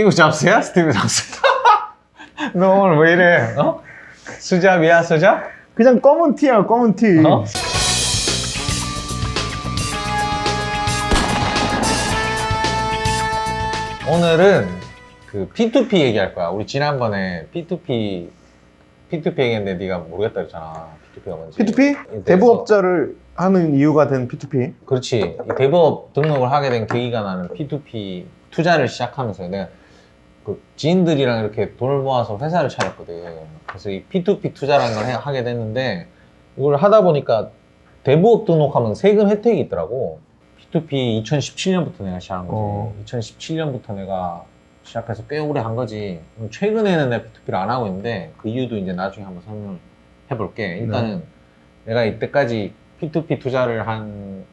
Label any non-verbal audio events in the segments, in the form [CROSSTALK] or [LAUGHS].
스티브 잡스야? 스티브 잡스. [LAUGHS] 너 오늘 왜 이래? 어? 수잡이야, 수잡? 그냥 검은 티야 검은 티. 어? 오늘은 그 P2P 얘기할 거야. 우리 지난번에 P2P P2P 얘기했는데 네가 모르겠다 그랬잖아. P2P가 뭔지. P2P? 대부업자를 하는 이유가 된 P2P. 그렇지. 이 대부업 등록을 하게 된 계기가 나는 P2P 투자를 시작하면서 내가 그 지인들이랑 이렇게 돈을 모아서 회사를 차렸거든. 그래서 이 P2P 투자라는 걸 해- 하게 됐는데 이걸 하다 보니까 대부업 등록하면 세금 혜택이 있더라고. P2P 2017년부터 내가 시작한 거지. 어. 2017년부터 내가 시작해서 꽤 오래 한 거지. 최근에는 내가 P2P를 안 하고 있는데 그 이유도 이제 나중에 한번 설명을 해볼게. 일단은 내가 이때까지 P2P 투자를 한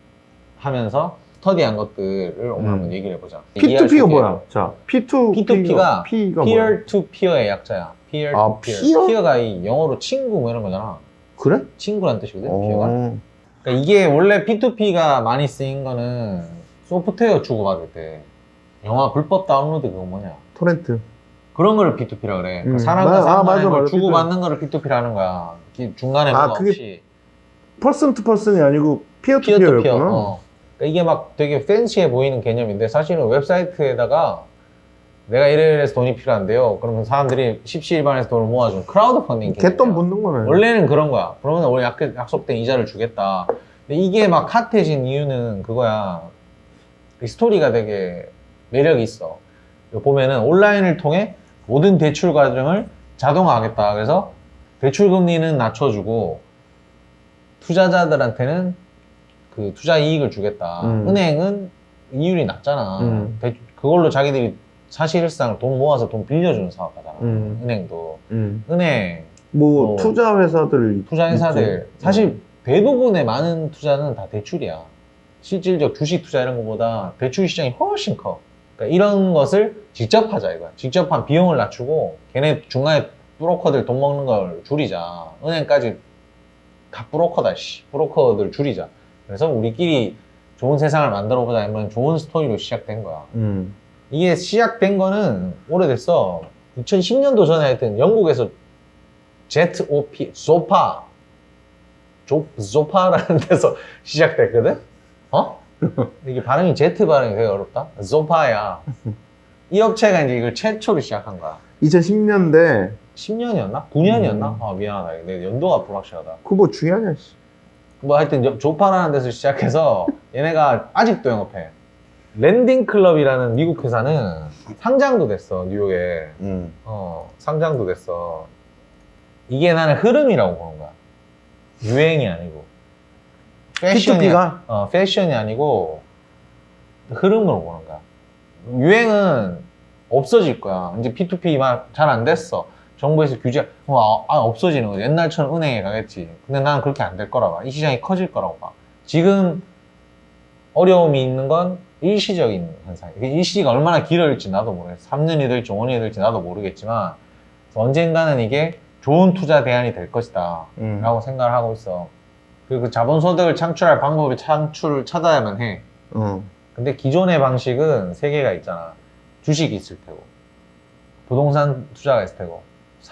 하면서 스터디한 것들을 오늘 음. 한번 얘기를 해보자. 이해할 수 P2P가 있게. 뭐야? 자, P2P가 P2P가 P가 뭐야? peer to peer의 약자야. peer to 아, peer. peer? peer가 이 영어로 친구 뭐 이런 거잖아. 그래? 친구란 뜻이거든. peer가. 어. 그러니까 이게 원래 P2P가 많이 쓰인 거는 소프트웨어 주고받을 때 영화 불법 다운로드 그거 뭐냐. 토렌트. 그런 거를 P2P라 그래. 그 음. 사람과 아, 사람 아, 간의 맞아, 걸 맞아. 주고받는 거를 P2P라는 거야. 이게 중간에 아, 뭐가 그게 없이. 퍼슨 투 퍼슨이 아니고 피어 투 피어 투 피어. 피어였구나. 어. 그러니까 이게 막 되게 팬시해 보이는 개념인데 사실은 웹사이트에다가 내가 이래서 돈이 필요한데요. 그러면 사람들이 십시일반에서 돈을 모아준 크라우드 펀딩. 개돈 묻는 거네. 원래는 그런 거야. 그러면 원래 약, 약속된 이자를 주겠다. 근데 이게 막 핫해진 이유는 그거야. 이 스토리가 되게 매력이 있어. 보면은 온라인을 통해 모든 대출 과정을 자동화하겠다. 그래서 대출 금리는 낮춰주고 투자자들한테는 그 투자 이익을 주겠다. 음. 은행은 이율이 낮잖아. 음. 대- 그걸로 자기들이 사실상 돈 모아서 돈 빌려주는 사업하잖아. 음. 은행도. 음. 은행, 뭐 어. 투자 회사들 투자 회사들 사실 대부분의 많은 투자는 다 대출이야. 실질적 주식 투자 이런 것보다 대출 시장이 훨씬 커. 그러니까 이런 것을 직접 하자 이거야. 직접 한 비용을 낮추고 걔네 중간에 브로커들 돈 먹는 걸 줄이자. 은행까지 다 브로커다 씨. 브로커들 줄이자. 그래서 우리끼리 좋은 세상을 만들어 보자 이런 좋은 스토리로 시작된 거야. 음. 이게 시작된 거는 오래됐어. 2010년도 전에 하여튼 영국에서 ZOP, 조파, 조, 조파라는 데서 [LAUGHS] 시작됐거든? 어? 이게 발음이 Z 발음이 되게 어렵다? 조파야. 이 업체가 이제 이걸 최초로 시작한 거야. 2010년대 10년이었나? 9년이었나? 음. 아, 미안하다. 내 연도가 불확실하다. 그거 뭐 중요하냐 씨. 뭐 하여튼 저- 조파라는 데서 시작해서 얘네가 아직도 영업해. 랜딩 클럽이라는 미국 회사는 상장도 됐어, 뉴욕에. 음. 어, 상장도 됐어. 이게 나는 흐름이라고 보는 거야. 유행이 아니고. 패션이, P2P가 어, 패션이 아니고 흐름으로 보는 거야. 유행은 없어질 거야. 이제 P2P 막 잘 안 됐어. 정부에서 규제, 어, 아, 아, 없어지는 거야. 옛날처럼 은행에 가겠지. 근데 나는 그렇게 안 될 거라고 봐. 이 시장이 커질 거라고 봐. 지금 어려움이 있는 건 일시적인 현상이야. 이게 일시가 얼마나 길어질지 나도 모르겠어. 3년이 될지 5년이 될지 나도 모르겠지만 언젠가는 이게 좋은 투자 대안이 될 것이다. 음. 라고 생각을 하고 있어. 그리고 그 자본소득을 창출할 방법을 창출을 찾아야만 해. 어. 근데 기존의 방식은 세 개가 있잖아. 주식이 있을 테고, 부동산 투자가 있을 테고,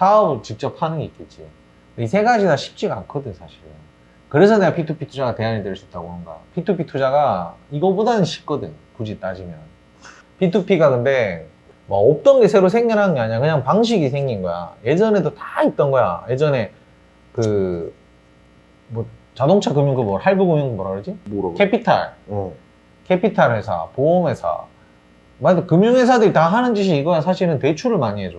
사업을 직접 하는 게 있겠지. 이 세 가지 다 쉽지가 않거든, 사실은. 그래서 내가 P2P 투자가 대안이 될 수 있다고 하는가. P2P 투자가 이거보다는 쉽거든, 굳이 따지면. P2P가 근데 뭐 없던 게 새로 생겨난 게 아니야. 그냥 방식이 생긴 거야. 예전에도 다 있던 거야. 예전에 그, 뭐, 자동차 금융 그 뭐, 할부 금융 뭐라 그러지? 뭐라고? 캐피탈. 어. 캐피탈 회사, 보험회사, 맞아 금융회사들이 다 하는 짓이 이거야. 사실은 대출을 많이 해줘.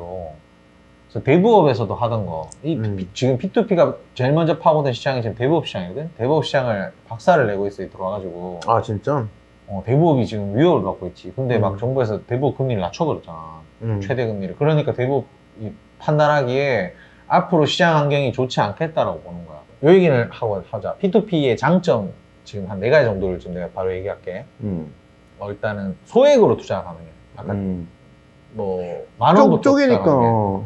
그래서 대부업에서도 하던 거. 이 음. 피- 지금 P2P가 제일 먼저 파고든 시장이 지금 대부업 시장이거든. 대부업 시장을 박살을 내고 있어 들어와가지고 아 진짜? 어, 대부업이 지금 위협을 받고 있지. 근데 막 음. 정부에서 대부업 금리를 낮춰버렸잖아. 음. 최대 금리를. 그러니까 대부업이 판단하기에 앞으로 시장 환경이 좋지 않겠다라고 보는 거야. 요 얘기를 하고 하자. P2P의 장점 지금 한 네 가지 정도를 좀 내가 바로 얘기할게. 음. 어, 일단은 소액으로 투자가 가능해. 약간 음. 뭐만 쪼, 원부터 쪼개니까. 투자가 가능해.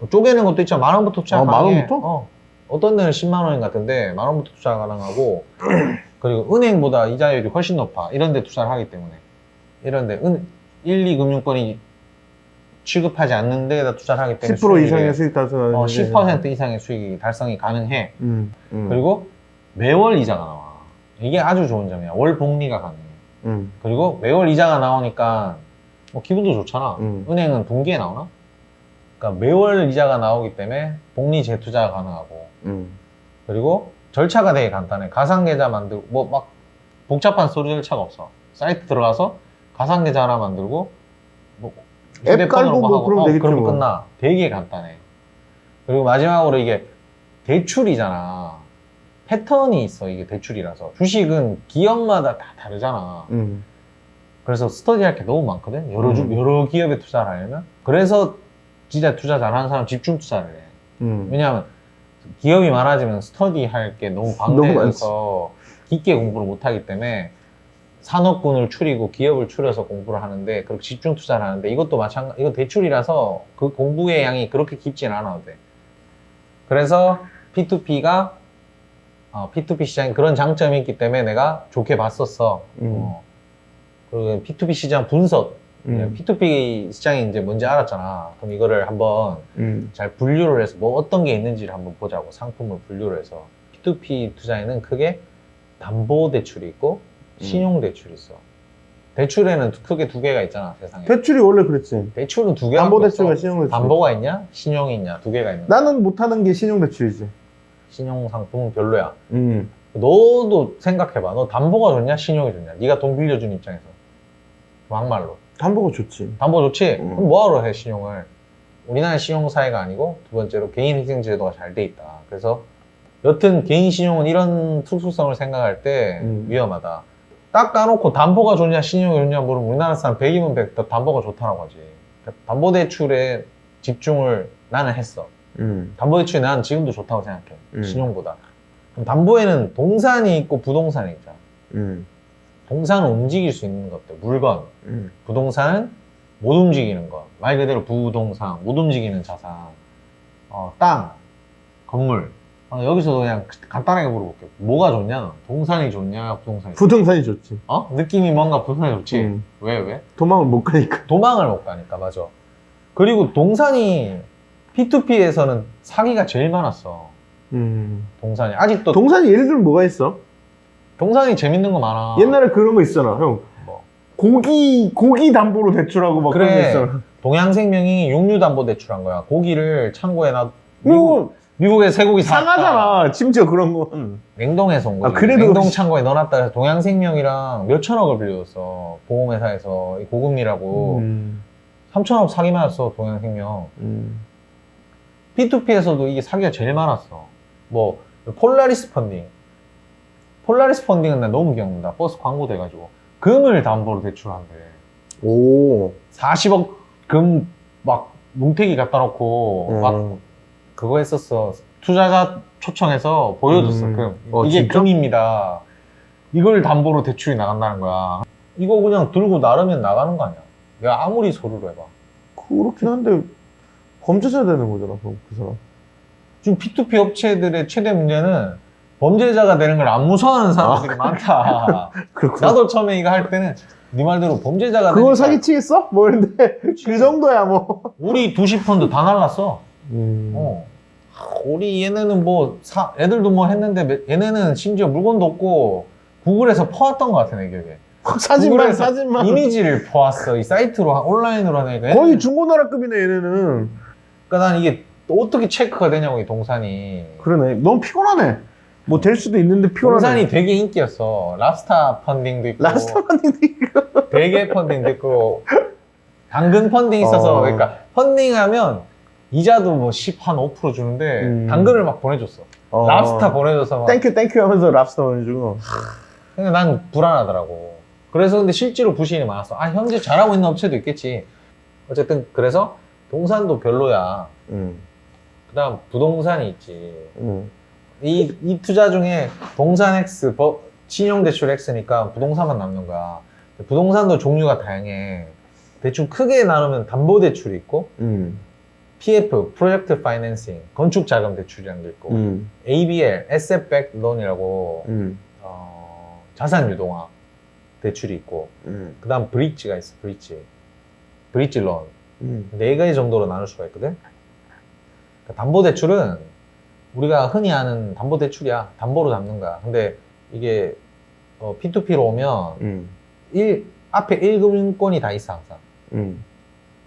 어. 뭐 쪼개는 것도 있지만 만 원부터 투자 아, 만 가능해. 원부터? 어. 어떤 데는 10만 원인 것 같은데 만 원부터 투자 가능하고 [CLEARS THROAT] 그리고 은행보다 이자율이 훨씬 높아. 이런 데 투자를 하기 때문에. 이런 데 은, 1, 2 금융권이 취급하지 않는 데에다 투자를 하기 때문에 10% 수익이 이상의 수익 달성하는 어, 10% 이상의 수익이 달성이 가능해. 음, 음. 그리고 매월 이자가 나와. 이게 아주 좋은 점이야. 월 복리가 가능해. 음, 그리고 매월 이자가 나오니까 뭐 기분도 좋잖아. 음. 은행은 분기에 나오나? 그러니까 매월 이자가 나오기 때문에 복리 재투자가 가능하고 음. 그리고 절차가 되게 간단해. 가상 계좌 만들고 뭐 막 복잡한 서류 절차가 없어. 사이트 들어가서 가상 계좌 하나 만들고 뭐 앱 깔고 뭐 그러면 어, 되겠지 그러면 뭐. 끝나. 되게 간단해. 그리고 마지막으로 이게 대출이잖아. 패턴이 있어 이게 대출이라서 주식은 기업마다 다 다르잖아. 음. 그래서 스터디할 게 너무 많거든. 여러 주, 음. 여러 기업에 투자를 하려면. 그래서 진짜 투자 잘하는 사람 집중 투자를 해. 음. 왜냐하면 기업이 많아지면 스터디 할 게 너무 [LAUGHS] 방대해서 깊게 공부를 못 하기 때문에 산업군을 추리고 기업을 추려서 공부를 하는데 그렇게 집중 투자를 하는데 이것도 마찬가지 이거 대출이라서 그 공부의 양이 그렇게 깊지는 않아도 돼 그래서 P2P가 어, P2P 시장에 그런 장점이 있기 때문에 내가 좋게 봤었어 음. 어. 그리고 P2P 시장 분석 음. P2P 시장이 이제 뭔지 알았잖아 그럼 이거를 한번 음. 잘 분류를 해서 뭐 어떤 게 있는지를 한번 보자고 상품을 분류를 해서 P2P 투자에는 크게 담보 대출이 있고 음. 신용 대출이 있어. 대출에는 두- 크게 두 개가 있잖아 세상에. 대출이 원래 그랬지. 대출은 두 개가 담보 대출과 신용 대출. 담보가 있냐 신용이 있냐 두 개가 있는. 거 나는 못하는 게 신용 대출이지. 신용 상품은 별로야. 음. 너도 생각해봐. 너 담보가 좋냐 신용이 좋냐? 네가 돈 빌려준 입장에서 막말로. 담보가 좋지. 담보 좋지? 음. 그럼 뭐하러 해 신용을? 우리나라 신용 사회가 아니고 두 번째로 개인 회생 제도가 잘 돼 있다. 그래서 여튼 개인 신용은 이런 특수성을 생각할 때 음. 위험하다. 딱 까놓고 담보가 좋냐 신용이 좋냐 물으면 우리나라 사람 100이면 100다 담보가 좋다라고 하지. 그러니까 담보 대출에 집중을 나는 했어. 음. 담보 대출이 나는 지금도 좋다고 생각해. 음. 신용보다. 그럼 담보에는 동산이 있고 부동산이 있잖아. 음. 동산은 움직일 수 있는 것들, 물건, 음. 부동산은 못 움직이는 것. 말 그대로 부동산, 못 움직이는 자산. 어, 땅, 건물. 어, 여기서도 그냥 간단하게 물어볼게요. 뭐가 좋냐? 너? 동산이 좋냐? 부동산이 좋냐? 부동산이 좋지. 어? 느낌이 뭔가 부동산이 좋지? 음. 왜, 왜? 도망을 못 가니까. 도망을 못 가니까, 맞아. 그리고 동산이 P2P에서는 사기가 제일 많았어. 음. 동산이. 아직도 동산이 예를 들면 뭐가 있어? 동산이 재밌는 거 많아. 옛날에 그런 거 있잖아, 형. 뭐. 고기 고기 담보로 대출하고 막 그런 거 그래. 있잖아. 동양생명이 육류 담보 대출한 거야. 고기를 창고에 놔. 미국, 미국에 쇠고기 사왔다. 상하잖아. 심지어 그런 건. 냉동해서 온 거지. 아, 그래도 냉동 씨. 창고에 넣어놨다 해서 동양생명이랑 몇 천억을 빌려줬어. 보험회사에서 이 고금리라고 음. 3천억 사기 많았어 동양생명. 음. P2P에서도 이게 사기가 제일 많았어. 뭐 폴라리스 펀딩. 폴라리스 펀딩은 나 너무 기억난다. 버스 광고 돼가지고 금을 담보로 대출한대. 오. 40억 금 막 뭉태기 갖다 놓고 막 음. 그거 했었어. 투자자 초청해서 보여줬어. 음. 금. 어, 이게 진짜? 금입니다. 이걸 담보로 대출이 나간다는 거야. 이거 그냥 들고 나르면 나가는 거 아니야? 내가 아무리 소리를 해봐. 그렇긴 한데 범죄자 되는 거잖아, 그럼 그 사람. 지금 P2P 업체들의 최대 문제는 범죄자가 되는 걸 안 무서워하는 사람들이 많다. [LAUGHS] 그렇구나. 나도 처음에 이거 할 때는 네 말대로 범죄자가 그걸 되니까 사기치겠어? 뭐 이런데 그 정도야 뭐. 우리 두시 펀드 다 날랐어. 음. 어. 우리 얘네는 뭐, 사, 애들도 뭐 했는데, 매- 얘네는 심지어 물건도 없고, 구글에서 퍼왔던 것 같아, 내 기억에. [LAUGHS] 사진만 구글에서 사진만. 이미지를 퍼왔어. 이 사이트로, 하- 온라인으로 하니까. 거의 중고나라급이네 얘네는. 그러니까 난 이게 또 어떻게 체크가 되냐고, 이 동산이. 그러네. 너무 피곤하네. 뭐 될 수도 있는데 피곤하네. 동산이 되게 인기였어. 랍스타 펀딩도 있고, 라스타만인데 이거. 대게 펀딩도 있고, 당근 펀딩 있어서, 어. 그러니까 펀딩하면 이자도 뭐 10, 한 5% 주는데, 음. 당근을 막 보내줬어. 어. 랍스타 보내줘서 막. 땡큐 땡큐 하면서 랍스타 보내주고. 근데 난 불안하더라고. 그래서 근데 실제로 부신이 많았어. 아, 현재 잘하고 있는 업체도 있겠지. 어쨌든 그래서 동산도 별로야. 음. 그 다음 부동산이 있지. 음. 이, 이 투자 중에 동산 X, 버- 신용대출 X니까 부동산만 남는 거야. 부동산도 종류가 다양해. 대충 크게 나누면 담보대출이 있고, 음. PF, 프로젝트 파이낸싱, 건축자금 대출이라는 게 있고, 음. ABL, Asset Backed Loan이라고, 음. 어, 자산 유동화 대출이 있고, 음. 그 다음 브릿지가 있어, 브릿지. 브릿지 론. 음. 네 가지 정도로 나눌 수가 있거든. 그러니까 담보대출은 우리가 흔히 아는 담보 대출이야. 담보로 잡는 거야. 근데 이게 어, P2P로 오면 음. 일, 앞에 1금융권이 다 있어 항상. 음.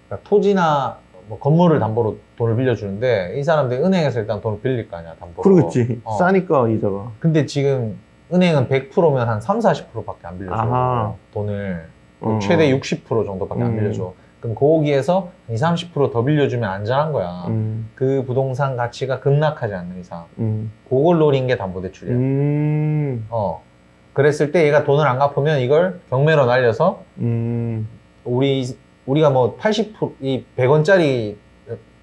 그러니까 토지나 뭐 건물을 담보로 돈을 빌려주는데 이 사람들이 은행에서 일단 돈을 빌릴 거 아니야 담보로. 그러겠지. 어. 싸니까 이자가. 근데 지금 은행은 100%면 한 3, 40%밖에 안 빌려줘. 아하. 돈을 어. 최대 60% 정도밖에 안 음. 빌려줘. 그럼 거기에서 2, 30%더 빌려주면 안전한 거야. 음. 그 부동산 가치가 급락하지 않는 이상. 음. 그걸 노린 게 담보대출이야. 음. 어. 그랬을 때 얘가 돈을 안 갚으면 이걸 경매로 날려서 음. 우리 우리가 뭐 80%이 100원짜리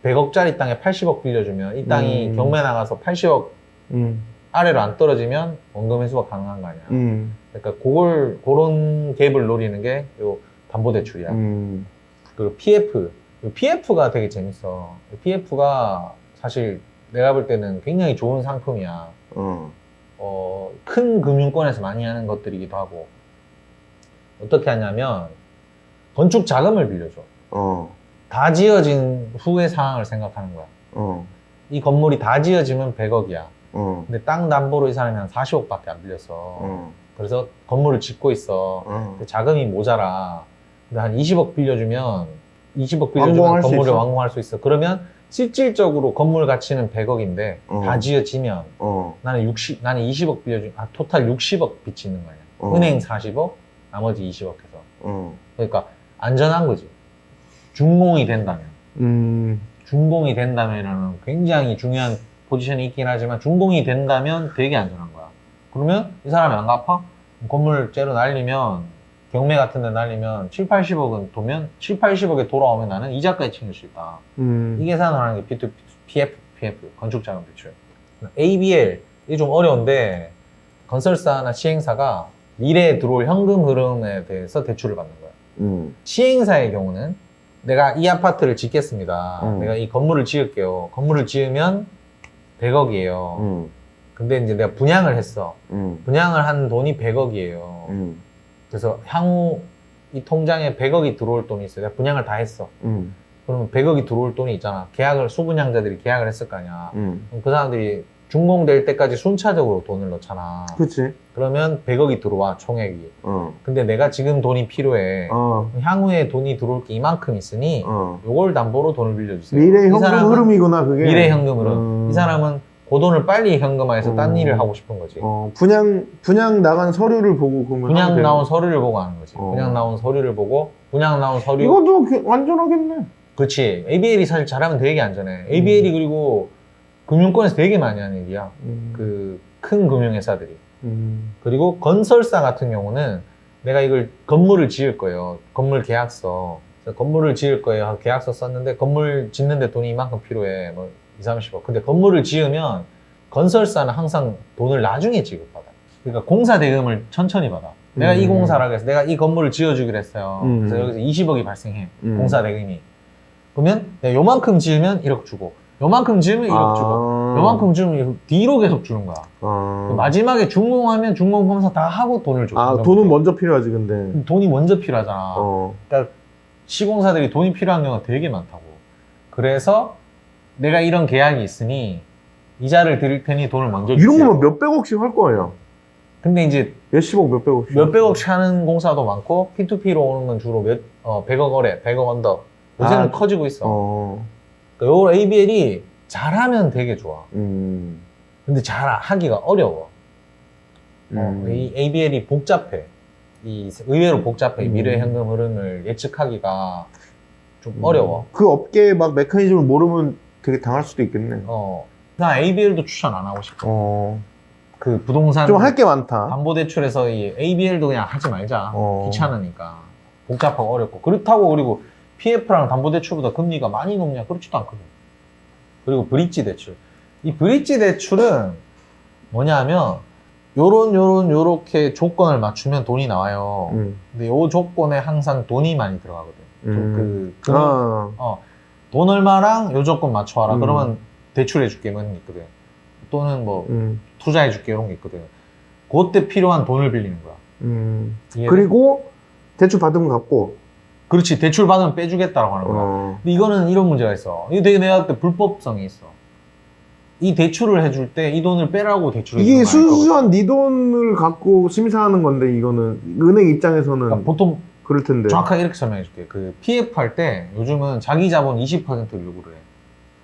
100억짜리 땅에 80억 빌려주면 이 땅이 음. 경매 나가서 80억 음. 아래로 안 떨어지면 원금 회수가 가능한 거 아니야. 음. 그러니까 그걸 그런 갭을 노리는 게 요 담보대출이야. 음. 그리고 PF. PF가 되게 재밌어. PF가 사실 내가 볼 때는 굉장히 좋은 상품이야. 어. 어, 큰 금융권에서 많이 하는 것들이기도 하고. 어떻게 하냐면, 건축 자금을 빌려줘. 어. 다 지어진 후의 상황을 생각하는 거야. 어. 이 건물이 다 지어지면 100억이야. 어. 근데 땅 담보로 이 사람이 한 40억밖에 안 빌렸어. 어. 그래서 건물을 짓고 있어. 어. 자금이 모자라. 근데 한 20억 빌려주면 20억 빌려주면 완공할 수 건물을 있어. 완공할 수 있어. 그러면 실질적으로 건물 가치는 100억인데 어. 다 지어지면 어. 나는 60 나는 20억 빌려주 아 토탈 60억 빚이 있는 거야. 어. 은행 40억, 나머지 20억 해서. 어. 그러니까 안전한 거지. 준공이 된다면. 음. 준공이 된다면은 굉장히 중요한 포지션이 있긴 하지만 준공이 된다면 되게 안전한 거야. 그러면 이 사람이 안 갚아? 건물 째로 날리면 경매 같은 데 날리면 7, 80억은 도면 7, 80억에 돌아오면 나는 이자까지 챙길 수 있다. 음. 이 계산을 하는 게 P2P, PF, PF, 건축자금 대출. ABL, 이게 좀 어려운데 건설사나 시행사가 미래에 들어올 현금 흐름에 대해서 대출을 받는 거야. 음. 시행사의 경우는 내가 이 아파트를 짓겠습니다. 음. 내가 이 건물을 지을게요. 건물을 지으면 100억이에요. 음. 근데 이제 내가 분양을 했어. 음. 분양을 한 돈이 100억이에요. 음. 그래서 향후 이 통장에 100억이 들어올 돈이 있어요. 내가 분양을 다 했어. 음. 그러면 100억이 들어올 돈이 있잖아. 계약을, 수분양자들이 계약을 했을 거 아니야. 음. 그럼 그 사람들이 준공될 때까지 순차적으로 돈을 넣잖아. 그치. 그러면 100억이 들어와, 총액이. 어. 근데 내가 지금 돈이 필요해. 어. 향후에 돈이 들어올 게 이만큼 있으니 어. 요걸 담보로 돈을 빌려주세요. 미래 이 현금 사람은 흐름이구나, 그게. 미래 현금 흐름. 음. 이 사람은 그 돈을 빨리 현금화해서 딴 음. 일을 하고 싶은 거지. 어, 분양, 분양 나간 서류를 보고 그러면. 분양 하면 나온 되는 서류를 보고 하는 거지. 어. 분양 나온 서류를 보고 분양 나온 서류. 이것도 개- 완전하겠네. 그렇지. ABL이 사실 잘하면 되게 안전해. ABL이 그리고 금융권에서 되게 많이 하는 일이야. 음. 그 큰 금융회사들이. 음. 그리고 건설사 같은 경우는 내가 이걸 건물을 지을 거예요. 건물 계약서. 그래서 건물을 지을 거예요. 하고 계약서 썼는데 건물 짓는데 돈이 이만큼 필요해. 뭐 2, 30억. 근데 건물을 지으면 건설사는 항상 돈을 나중에 지급받아. 그러니까 공사 대금을 천천히 받아. 내가 이 음. 공사라고 해서 내가 이 건물을 지어주기로 했어요. 음. 그래서 여기서 20억이 발생해. 음. 공사 대금이. 그러면 내가 요만큼 지으면 1억 주고 요만큼 지으면 1억 주고 요만큼 주면 뒤로 계속 주는 거야. 아. 마지막에 준공하면 준공 검사 다 하고 돈을 줘. 아, 돈은 먼저 필요하지, 근데. 돈이 먼저 필요하잖아. 어. 그러니까 시공사들이 돈이 필요한 경우가 되게 많다고. 그래서 내가 이런 계약이 있으니 이자를 드릴 테니 돈을 먼저 주세요. 이런 거면 몇백억씩 할 거예요. 근데 이제 몇십억, 몇백억씩. 몇백억씩 하는 공사도 많고 P2P로 오는 건 주로 몇, 어, 100억 거래, 100억 언더. 요새는 아, 커지고 있어. 어. 그러니까 요 ABL이 잘하면 되게 좋아. 음. 근데 잘 하기가 어려워. 어, 음. 이 ABL이 복잡해. 이 의외로 복잡해. 음. 미래 현금 흐름을 예측하기가 좀 음. 어려워. 그 업계 막 메커니즘을 모르면 되게 당할 수도 있겠네. 어. 나 ABL도 추천 안 하고 싶어. 어. 그 부동산 좀 할 게 많다. 담보 대출에서 이 ABL도 그냥 하지 말자. 어. 귀찮으니까. 복잡하고 어렵고. 그렇다고 그리고 PF랑 담보 대출보다 금리가 많이 높냐? 그렇지도 않거든. 그리고 브릿지 대출. 이 브릿지 대출은 뭐냐면 요런 요런 요렇게 조건을 맞추면 돈이 나와요. 음. 근데 요 조건에 항상 돈이 많이 들어가거든. 좀 음. 그, 금융- 아. 어, 돈 얼마랑 요 조건 맞춰와라. 음. 그러면 대출해줄게 이런 게 있거든. 또는 뭐 음. 투자해줄게 이런 게 있거든. 그때 필요한 돈을 빌리는 거야. 음. 그리고 대출 받으면 갚고 그렇지 대출 받으면 빼주겠다라고 하는 거야. 어. 근데 이거는 이런 문제가 있어. 이거 되게 내가 볼때 불법성이 있어. 이 대출을 해줄 때 이 돈을 빼라고 대출을 이게 거? 순수한 네 돈을 갖고 심사하는 건데 이거는 은행 입장에서는 그러니까 보통 그럴 텐데. 정확하게 이렇게 설명해 줄게. 그 PF 할 때 요즘은 자기 자본 20%를 요구를 해.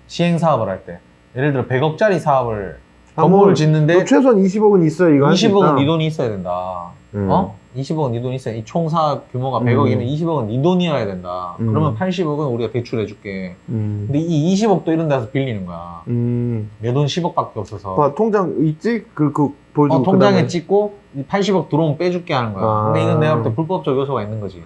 시행 사업을 할 때. 예를 들어 100억짜리 사업을 아, 건물을 뭐, 짓는데 너 최소한 20억은 있어야 이거 할수 20억은 있다. 네 돈이 있어야 된다. 음. 어? 20억은 네 돈이 있어야 이 총 사업 규모가 음. 100억이면 20억은 네 돈이어야 된다. 음. 그러면 80억은 우리가 대출해 줄게. 음. 근데 이 20억도 이런 데서 빌리는 거야. 음. 내돈 10억밖에 없어서. 봐, 통장 있지? 그, 그, 보여주고. 어, 통장에 그다음에- 찍고 이 80억 들어오면 빼줄게 하는 거야. 아. 근데 이건 내가 볼 때 불법적 요소가 있는 거지.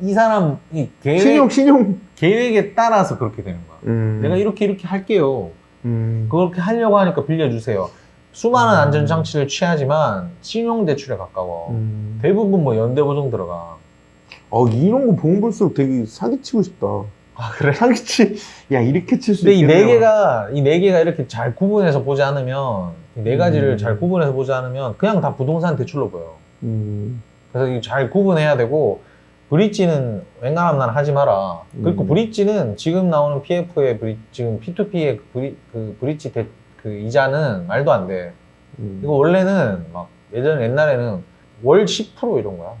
이 사람 이 계획 신용, 신용. 계획에 따라서 그렇게 되는 거야. 음. 내가 이렇게 이렇게 할게요. 음. 그렇게 하려고 하니까 빌려주세요. 수많은 음. 안전 장치를 취하지만 신용 대출에 가까워. 음. 대부분 뭐 연대 보증 들어가. 어, 이런 거 보면 볼수록 되게 사기치고 싶다. 아 그래? 사기치, 야, 이렇게 칠수 근데 이. 네 개가 이 네 개가 이렇게 잘 구분해서 보지 않으면 이 네 가지를 음. 잘 구분해서 보지 않으면 그냥 다 부동산 대출로 보여. 음. 그래서 이잘 구분해야 되고 브릿지는 웬간하면 난 하지 마라. 그리고 음. 브릿지는 지금 나오는 PF의 브릿 지금 P2P의 브릿 그 브릿지 대, 그 이자는 말도 안 돼. 음. 이거 원래는 막 예전 옛날에는 월 10% 이런 거야.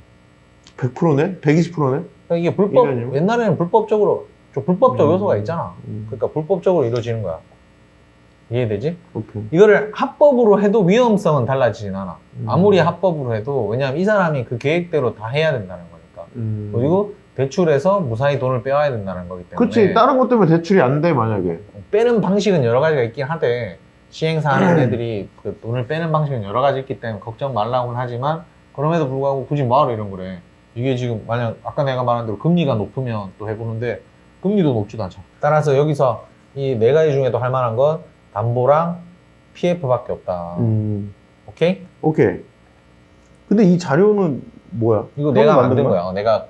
100%네? 120%네? 그러니까 이게 불법 이래요? 옛날에는 불법적으로 좀 불법적 음. 요소가 있잖아. 음. 그러니까 불법적으로 이루어지는 거야. 이해되지? 오케이. 이거를 합법으로 해도 위험성은 달라지진 않아. 음. 아무리 합법으로 해도 왜냐하면 이 사람이 그 계획대로 다 해야 된다는 거니까. 음. 그리고 대출해서 무사히 돈을 빼와야 된다는 거기 때문에 그치, 다른 것 때문에 대출이 안 돼, 만약에. 빼는 방식은 여러 가지가 있긴 하되 시행사 하는 음. 애들이 그 돈을 빼는 방식은 여러 가지 있기 때문에 걱정 말라고는 하지만 그럼에도 불구하고 굳이 뭐하러 이런 거래 이게 지금 만약 아까 내가 말한 대로 금리가 높으면 또 해보는데 금리도 높지도 않잖아 따라서 여기서 이 네 가지 중에도 할 만한 건 담보랑 PF밖에 없다 음. 오케이? 오케이. 근데 이 자료는 뭐야? 이거 내가 만든 만든 거야 어, 내가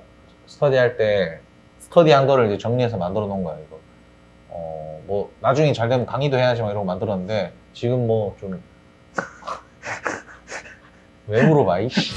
스터디 할 때 스터디한 거를 이제 정리해서 만들어 놓은 거야 이거 어 뭐 나중에 잘 되면 강의도 해야지 막 이런 거 만들었는데 지금 뭐 좀 [LAUGHS] 왜 물어봐 이씨